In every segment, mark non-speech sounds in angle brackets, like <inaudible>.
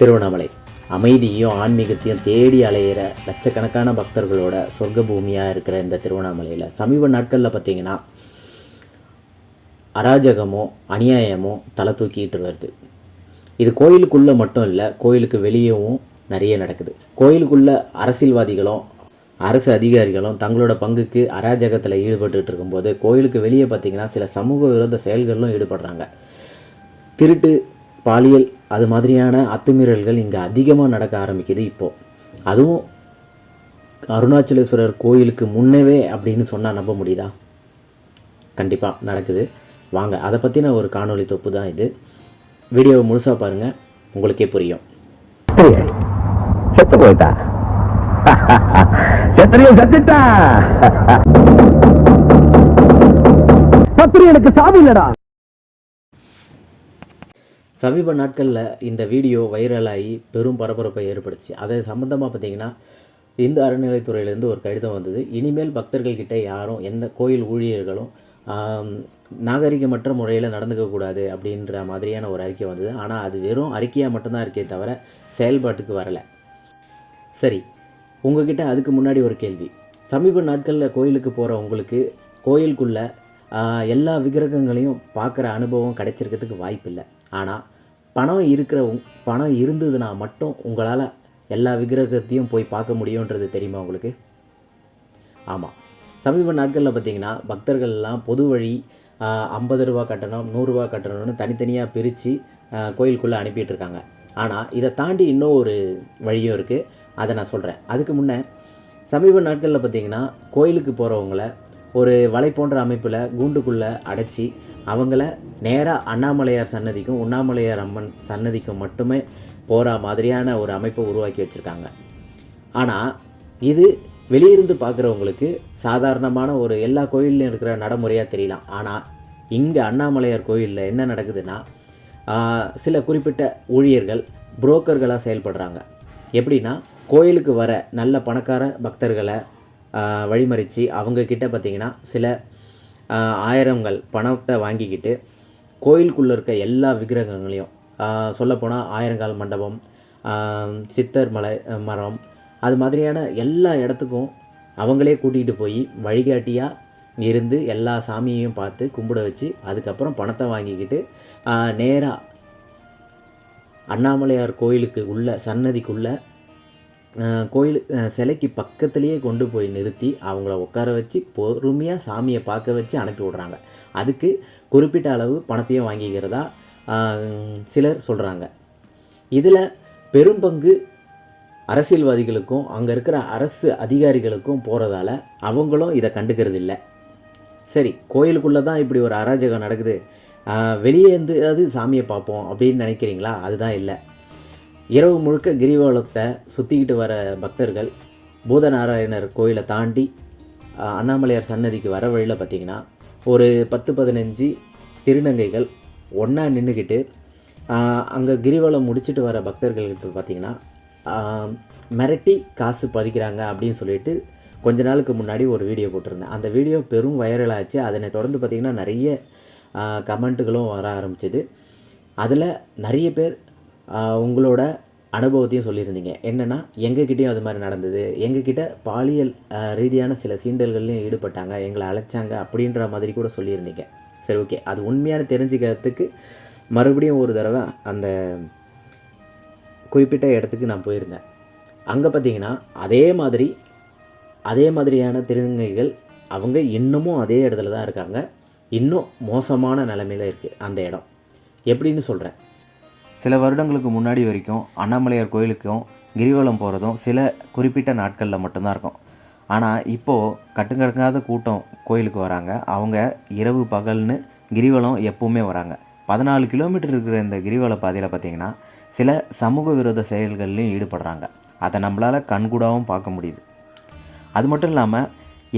திருவண்ணாமலை. அமைதியும் ஆன்மீகத்தையும் தேடி அலையிற லட்சக்கணக்கான பக்தர்களோட சொர்க்க பூமியாக இருக்கிற இந்த திருவண்ணாமலையில் சமீப நாட்களில் பார்த்தீங்கன்னா அராஜகமோ அநியாயமோ தலை தூக்கிட்டு வருது. இது கோயிலுக்குள்ளே மட்டும் இல்லை கோயிலுக்கு வெளியேவும் நிறைய நடக்குது. கோயிலுக்குள்ள அரசியல்வாதிகளும் அரசு அதிகாரிகளும் தங்களோட பங்குக்கு அராஜகத்தில் ஈடுபட்டு இருக்கும்போது கோயிலுக்கு வெளியே பார்த்தீங்கன்னா சில சமூக விரோத செயல்களிலும் ஈடுபடுறாங்க. திருட்டு பாலியல் அது மாதிரியான அத்துமீறல்கள் இங்கே அதிகமாக நடக்க ஆரம்பிக்குது இப்போது அதுவும் அருணாச்சலேஸ்வரர் கோயிலுக்கு முன்னவே அப்படின்னு சொன்னால் நம்ப முடியுதா? கண்டிப்பாக நடக்குது. வாங்க அதை பற்றின ஒரு காணொளி தொப்பு தான் இது. வீடியோவை முழுசாக பாருங்கள் உங்களுக்கே புரியும். செத்து போயிட்டா? <laughs> செத்துறியும் செத்துட்டா? <laughs> பத்திரியனுக்கு சாவு இல்லடா. சமீப நாட்களில் இந்த வீடியோ வைரலாகி பெரும் பரபரப்பை ஏற்படுத்தி அதை சம்மந்தமாக பார்த்தீங்கன்னா இந்து அறநிலைத்துறையிலேருந்து ஒரு கடிதம் வந்தது. இனிமேல் பக்தர்கள்கிட்ட யாரும் எந்த கோயில் ஊழியர்களும் நாகரிகமற்ற முறையில் நடந்துக்கக்கூடாது அப்படின்ற மாதிரியான ஒரு அறிக்கை வந்தது. ஆனால் அது வெறும் அறிக்கையாக மட்டும்தான் இருக்கே தவிர செயல்பாட்டுக்கு வரலை. சரி உங்ககிட்ட அதுக்கு முன்னாடி ஒரு கேள்வி. சமீப நாட்களில் கோயிலுக்கு போகிற உங்களுக்கு கோயிலுக்குள்ளே எல்லா விக்கிரகங்களையும் பார்க்குற அனுபவம் கிடைச்சிருக்கிறதுக்கு வாய்ப்பில்லை. ஆனால் பணம் இருக்கிற உங்- பணம் இருந்ததுன்னா மட்டும் உங்களால் எல்லா விக்கிரகத்தையும் போய் பார்க்க முடியுன்றது தெரியுமா உங்களுக்கு? ஆமாம் சமீப நாட்களில் பார்த்தீங்கன்னா பக்தர்கள்லாம் பொது வழி ஐம்பது ரூபா கட்டணம் நூறுரூவா கட்டணம்னு தனித்தனியாக பிரித்து கோயிலுக்குள்ளே அனுப்பிட்டுருக்காங்க. ஆனால் இதை தாண்டி இன்னும் ஒரு வழியும் இருக்குது அதை நான் சொல்கிறேன் அதுக்கு முன்னே சமீப நாட்களில் பார்த்திங்கன்னா கோயிலுக்கு போகிறவங்கள ஒரு வலை போன்ற அமைப்பில் கூண்டுக்குள்ளே அடைச்சி அவங்கள நேராக அண்ணாமலையார் சன்னதிக்கும் உண்ணாமலையார் அம்மன் சன்னதிக்கும் மட்டுமே போகிற மாதிரியான ஒரு அமைப்பை உருவாக்கி வச்சுருக்காங்க. ஆனால் இது வெளியிருந்து பார்க்குறவங்களுக்கு சாதாரணமான ஒரு எல்லா கோயில்லையும் இருக்கிற நடைமுறையாக தெரியலாம். ஆனால் இங்கே அண்ணாமலையார் கோயிலில் என்ன நடக்குதுன்னா சில குறிப்பிட்ட ஊழியர்கள் புரோக்கர்களாக செயல்படுறாங்க. எப்படின்னா கோயிலுக்கு வர நல்ல பணக்கார பக்தர்களை வழிமறித்து அவங்கக்கிட்ட பார்த்திங்கன்னா சில ஆயிரங்கள் பணத்தை வாங்கிக்கிட்டு கோயிலுக்குள்ளே இருக்க எல்லா விக்கிரகங்களையும் சொல்லப்போனால் ஆயிரங்கால் மண்டபம் சித்தர் மலை மரம் அது மாதிரியான எல்லா இடத்துக்கும் அவங்களே கூட்டிகிட்டு போய் வழிகாட்டியாக இருந்து எல்லா சாமியையும் பார்த்து கும்பிட வச்சு அதுக்கப்புறம் பணத்தை வாங்கிக்கிட்டு நேராக அண்ணாமலையார் கோயிலுக்கு உள்ள சன்னதிக்குள்ளே கோயில் சிலைக்கு பக்கத்துலேயே கொண்டு போய் நிறுத்தி அவங்கள உட்கார வச்சு பொறுமையாக சாமியை பார்க்க வச்சு அனுப்பி விடுறாங்க. அதுக்கு குறிப்பிட்ட அளவு பணத்தையும் வாங்கிக்கிறதா சிலர் சொல்கிறாங்க இதில் பெரும்பங்கு அரசியல்வாதிகளுக்கும் அங்கே இருக்கிற அரசு அதிகாரிகளுக்கும் போகிறதால அவங்களும் இதை கண்டுக்கிறது இல்லை சரி கோயிலுக்குள்ளே தான் இப்படி ஒரு அராஜகம் நடக்குது. வெளியே இருந்து அது சாமியை பார்ப்போம் அப்படின்னு நினைக்கிறீங்களா? அதுதான் இல்லை. இரவு முழுக்க கிரிவலத்தை சுற்றிக்கிட்டு வர பக்தர்கள் பூதநாராயணர் கோயிலை தாண்டி அண்ணாமலையார் சன்னதிக்கு வர வழியில் பார்த்தீங்கன்னா ஒரு பத்து பதினஞ்சு திருநங்கைகள் ஒன்றா நின்றுக்கிட்டு அங்கே கிரிவலம் முடிச்சிட்டு வர பக்தர்கள்கிட்ட பார்த்திங்கன்னா மிரட்டி காசு பறிக்கிறாங்க அப்படின்னு சொல்லிட்டு கொஞ்ச நாளுக்கு முன்னாடி ஒரு வீடியோ போட்டிருந்தேன். அந்த வீடியோ பெரும் வைரலாகச்சு அதனை தொடர்ந்து பார்த்திங்கன்னா நிறைய கமெண்ட்டுகளும் வர ஆரம்பிச்சது. அதில் நிறைய பேர் உங்களோட அனுபவத்தையும் சொல்லியிருந்தீங்க. என்னென்னா எங்ககிட்டயும் அது மாதிரி நடந்தது. எங்ககிட்ட பாலியல் ரீதியான சில சீண்டல்கள்லையும் ஈடுபட்டாங்க. எங்களை அழைச்சாங்க அப்படின்ற மாதிரி கூட சொல்லியிருந்தீங்க. சரி ஓகே. அது உண்மையான தெரிஞ்சுக்கிறதுக்கு மறுபடியும் ஒரு தடவை அந்த குறிப்பிட்ட இடத்துக்கு நான் போயிருந்தேன். அங்கே பார்த்தீங்கன்னா அதே மாதிரி அதே மாதிரியான திருநங்கைகள் அவங்க இன்னமும் அதே இடத்துல தான் இருக்காங்க. இன்னும் மோசமான நிலமையில் இருக்குது அந்த இடம். எப்படின்னு சொல்கிறேன் சில வருடங்களுக்கு முன்னாடி வரைக்கும் அண்ணாமலையார் கோயிலுக்கும் கிரிவலம் போகிறதும் சில குறிப்பிட்ட நாட்களில் மட்டும்தான் இருக்கும். ஆனால் இப்போது கட்டுக்கடங்காத கூட்டம் கோயிலுக்கு வராங்க. அவங்க இரவு பகல்னு கிரிவலம் எப்பவுமே வராங்க. பதினாலு கிலோமீட்டர் இருக்கிற இந்த கிரிவல பாதையில் பார்த்திங்கன்னா சில சமூக விரோத செயல்கள்லையும் ஈடுபடுறாங்க. அதை நம்மளால் கண்கூடாவும் பார்க்க முடியுது. அது மட்டும் இல்லாமல்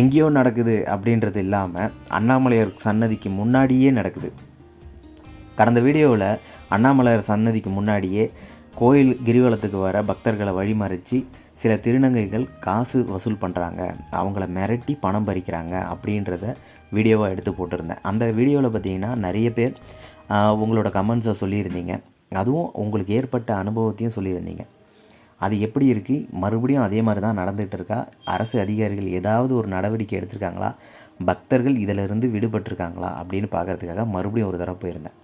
எங்கேயோ நடக்குது அப்படின்றது இல்லாமல் அண்ணாமலையார் சன்னதிக்கு முன்னாடியே நடக்குது. கடந்த வீடியோவில் அண்ணாமலையார் சன்னதிக்கு முன்னாடியே கோயில் கிரிவலத்துக்கு வர பக்தர்களை வழிமறித்து சில திருநங்கைகள் காசு வசூல் பண்ணுறாங்க அவங்கள மிரட்டி பணம் பறிக்கிறாங்க அப்படின்றத வீடியோவாக எடுத்து போட்டிருந்தேன். அந்த வீடியோவில் பார்த்தீங்கன்னா நிறைய பேர் உங்களோட கமெண்ட்ஸை சொல்லியிருந்தீங்க. அதுவும் உங்களுக்கு ஏற்பட்ட அனுபவத்தையும் சொல்லியிருந்தீங்க. அது எப்படி இருக்குது மறுபடியும் அதே மாதிரி தான் நடந்துகிட்டு இருக்கா? அரசு அதிகாரிகள் ஏதாவது ஒரு நடவடிக்கை எடுத்திருக்காங்களா? பக்தர்கள் இதிலிருந்து விடுபட்டிருக்காங்களா? அப்படின்னு பார்க்கறதுக்காக மறுபடியும் ஒரு தடவை போயிருந்தேன்.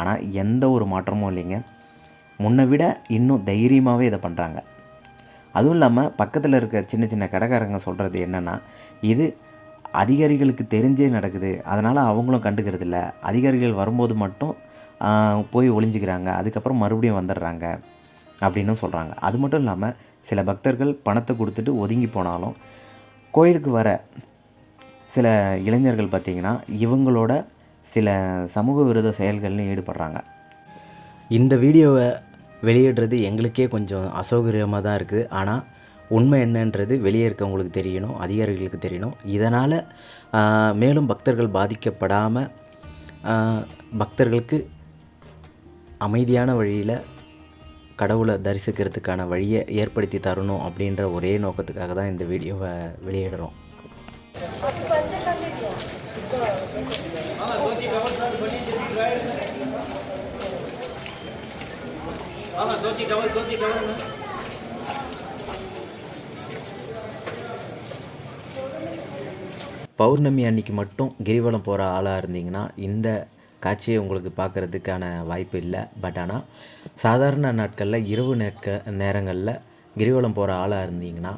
ஆனால் எந்த ஒரு மாற்றமும் இல்லைங்க. முன்னை விட இன்னும் தைரியமாகவே இதை பண்ணுறாங்க அதுவும் இல்லாமல் பக்கத்தில் இருக்க சின்ன சின்ன கடைக்காரங்க சொல்கிறது என்னென்னா இது அதிகாரிகளுக்கு தெரிஞ்சே நடக்குது. அதனால் அவங்களும் கண்டுக்கிறது இல்லை. அதிகாரிகள் வரும்போது மட்டும் போய் ஒளிஞ்சிக்கிறாங்க. அதுக்கப்புறம் மறுபடியும் வந்துடுறாங்க அப்படின்னு சொல்கிறாங்க அது மட்டும் இல்லாமல் சில பக்தர்கள் பணத்தை கொடுத்துட்டு ஒதுங்கி போனாலும் கோயிலுக்கு வர சில இளைஞர்கள் பார்த்திங்கன்னா இவங்களோட சில சமூக விரோத செயல்கள்லையும் ஈடுபடுறாங்க. இந்த வீடியோவை வெளியிடுறது எங்களுக்கே கொஞ்சம் அசௌகரியமாக தான் இருக்குது. ஆனால் உண்மை என்னன்றது வெளியே இருக்கவங்களுக்கு தெரியணும் அதிகாரிகளுக்கு தெரியணும். இதனால் மேலும் பக்தர்கள் பாதிக்கப்படாமல் பக்தர்களுக்கு அமைதியான வழியில் கடவுளை தரிசிக்கிறதுக்கான வழியை ஏற்படுத்தி தரணும் அப்படின்ற ஒரே நோக்கத்துக்காக தான் இந்த வீடியோவை வெளியிடுறோம். பௌர்ணமி அன்னைக்கு மட்டும் கிரிவலம் போகிற ஆளாக இருந்தீங்கன்னா இந்த காட்சியை உங்களுக்கு பார்க்குறதுக்கான வாய்ப்பு இல்லை. பட் ஆனால் சாதாரண நாட்களில் இரவு நேட்க நேரங்களில் கிரிவலம் போகிற ஆளாக இருந்தீங்கன்னா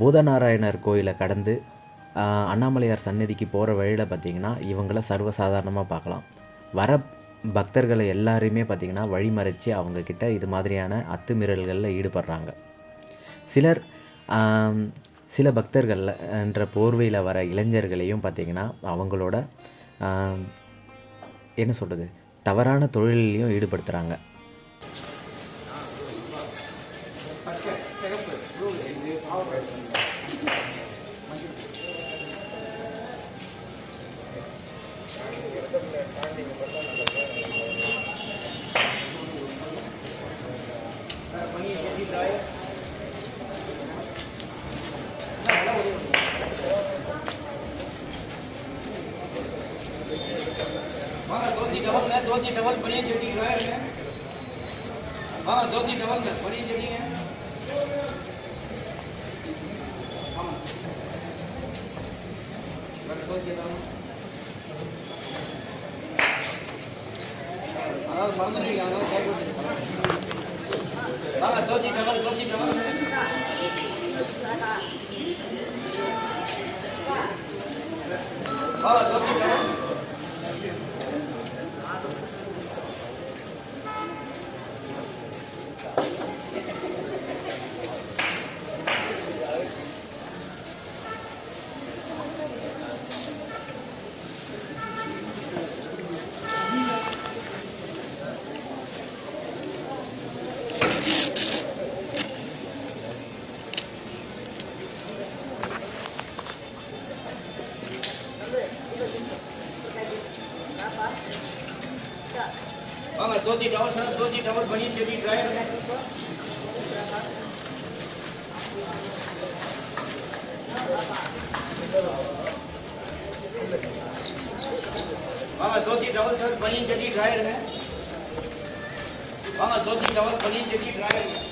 பூதநாராயணர் கோயிலை கடந்து அண்ணாமலையார் சன்னதிக்கு போகிற வழியில் பார்த்தீங்கன்னா இவங்கள சர்வசாதாரணமாக பார்க்கலாம். வர பக்தர்களை எல்லாரையுமே பார்த்திங்கன்னா வழிமறைச்சி அவங்கக்கிட்ட இது மாதிரியான அத்துமீறல்களில் ஈடுபடுறாங்க. சிலர் சில பக்தர்கள் என்ற போர்வையில் வர இளைஞர்களையும் பார்த்திங்கன்னா அவங்களோட என்ன சொல்கிறது தவறான தொழிலையும் ஈடுபடுத்துகிறாங்க दो सी डबल बड़ी जड़ी है हाँ दो सी डबल में बड़ी जड़ी है हाँ दो सी डबल हाँ मंदिर जाना चाहिए Oh, don't be dhoti double sir dhoti double बनी जटी ड्राइवर हाँ धोती डबल सर बनी जटी ड्राइवर है हाँ धोती डबल बनी जटी ड्राइवर है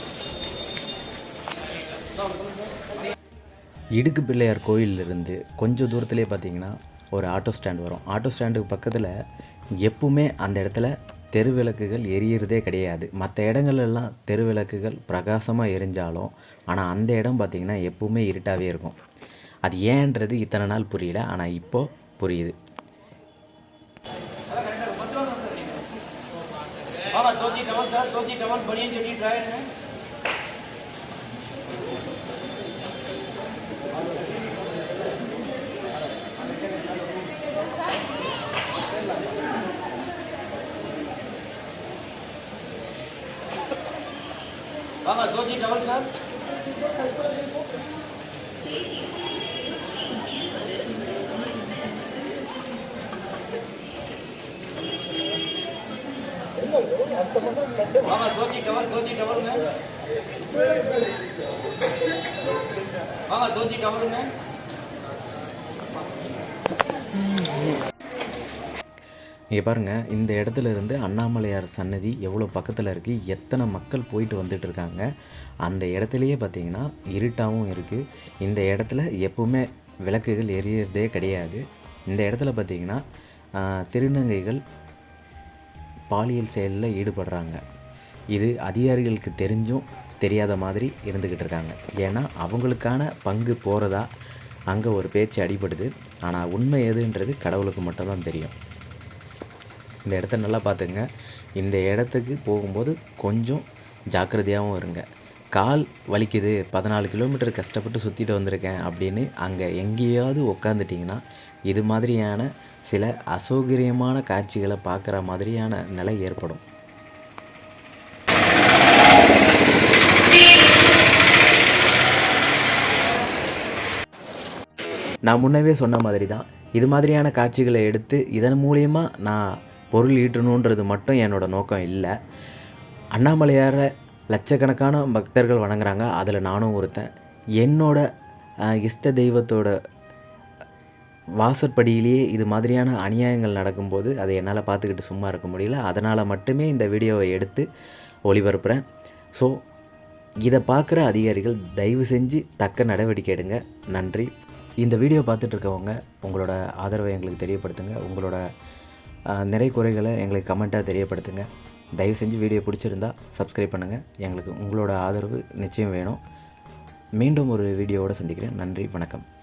இடுக்கு பிள்ளையார் கோயிலிருந்து கொஞ்சம் தூரத்துலேயே பார்த்தீங்கன்னா ஒரு ஆட்டோ ஸ்டாண்ட் வரும் ஆட்டோ ஸ்டாண்டுக்கு பக்கத்தில் எப்பவுமே அந்த இடத்துல தெருவிளக்குகள் எரியறதே கிடையாது மற்ற இடங்கள்லாம் தெருவிளக்குகள் பிரகாசமாக எரிஞ்சாலும் ஆனால் அந்த இடம் பார்த்திங்கன்னா எப்பவுமே இருட்டாகவே இருக்கும் அது ஏன்றது இத்தனை நாள் புரியல ஆனால் இப்போது புரியுது हाँ dhoti double sir dhoti double बनी जटी ड्राइवर है બાબા જોજી ડબલ સર બાબા જોજી ડબલ જોજી ડબલ મેં બાબા જોજી ડબલ મેં இங்கே பாருங்கள் இந்த இடத்துல இருந்து அண்ணாமலையார் சன்னதி எவ்வளோ பக்கத்தில் இருக்குது எத்தனை மக்கள் போயிட்டு வந்துட்டு இருக்காங்க அந்த இடத்துலையே பார்த்தீங்கன்னா இருட்டாகவும் இருக்குது இந்த இடத்துல எப்பவுமே விளக்குகள் எரியறதே கிடையாது. இந்த இடத்துல பார்த்திங்கன்னா திருநங்கைகள் பாலியல் செயலில் ஈடுபடுறாங்க. இது அதிகாரிகளுக்கு தெரிஞ்சும் தெரியாத மாதிரி இருந்துக்கிட்டு இருக்காங்க. ஏன்னா அவங்களுக்கான பங்கு போகிறதா அங்கே ஒரு பேச்சு அடிபடுது. ஆனால் உண்மை எதுன்றது கடவுளுக்கு மட்டும்தான் தெரியும். இந்த இடத்த நல்லா பார்த்துங்க. இந்த இடத்துக்கு போகும்போது கொஞ்சம் ஜாக்கிரதையாகவும் இருங்க. கால் வலிக்குது பதினாலு கிலோமீட்டர் கஷ்டப்பட்டு சுற்றிட்டு வந்திருக்கேன் அப்படின்னு அங்கே எங்கேயாவது உக்காந்துட்டிங்கன்னா இது மாதிரியான சில அசௌகரியமான காட்சிகளை பார்க்குற மாதிரியான நிலை ஏற்படும். நான் முன்னவே சொன்ன மாதிரி தான் இது மாதிரியான காட்சிகளை எடுத்து இதன் மூலயமா நான் பொருள் ஈட்டணுன்றது மட்டும் என்னோடய நோக்கம் இல்லை. அண்ணாமலையாரை லட்சக்கணக்கான பக்தர்கள் வணங்குறாங்க. அதில் நானும் ஒருத்தன். என்னோடய இஷ்ட தெய்வத்தோட வாசற்படியிலேயே இது மாதிரியான அநியாயங்கள் நடக்கும்போது அதை என்னால் பார்த்துக்கிட்டு சும்மா இருக்க முடியல. அதனால் மட்டுமே இந்த வீடியோவை எடுத்து ஒளிபரப்புகிறேன் ஸோ இதை பார்க்குற அதிகாரிகள் தயவு செஞ்சு தக்க நடவடிக்கை எடுங்க. நன்றி. இந்த வீடியோ பார்த்துட்ருக்கவங்க உங்களோட ஆதரவை எங்களுக்கு தெரியப்படுத்துங்க. உங்களோட நிறை குறைகளை எங்களுக்கு கமெண்ட்டாக தெரியப்படுத்துங்க. தயவு செஞ்சு வீடியோ பிடிச்சிருந்தா சப்ஸ்கிரைப் பண்ணுங்கள் எங்களுக்கு உங்களோட ஆதரவு நிச்சயம் வேணும். மீண்டும் ஒரு வீடியோவோடு சந்திக்கிறேன். நன்றி வணக்கம்.